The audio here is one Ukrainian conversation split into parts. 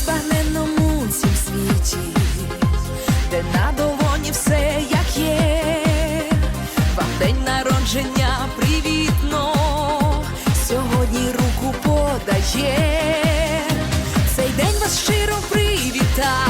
розпаненому цім світі, де на долоні все як є, вам день народження привітно, сьогодні руку подає, цей день вас щиро привітає.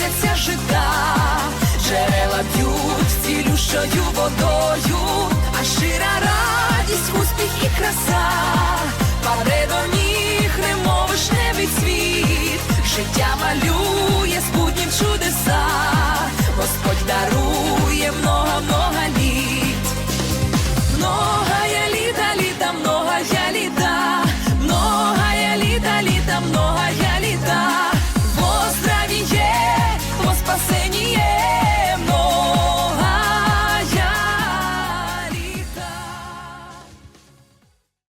колосяться жита, джерела б'ють цілющою водою, а щира радість, успіх і краса, паде до ніг, немов вишневий цвіт, життя малює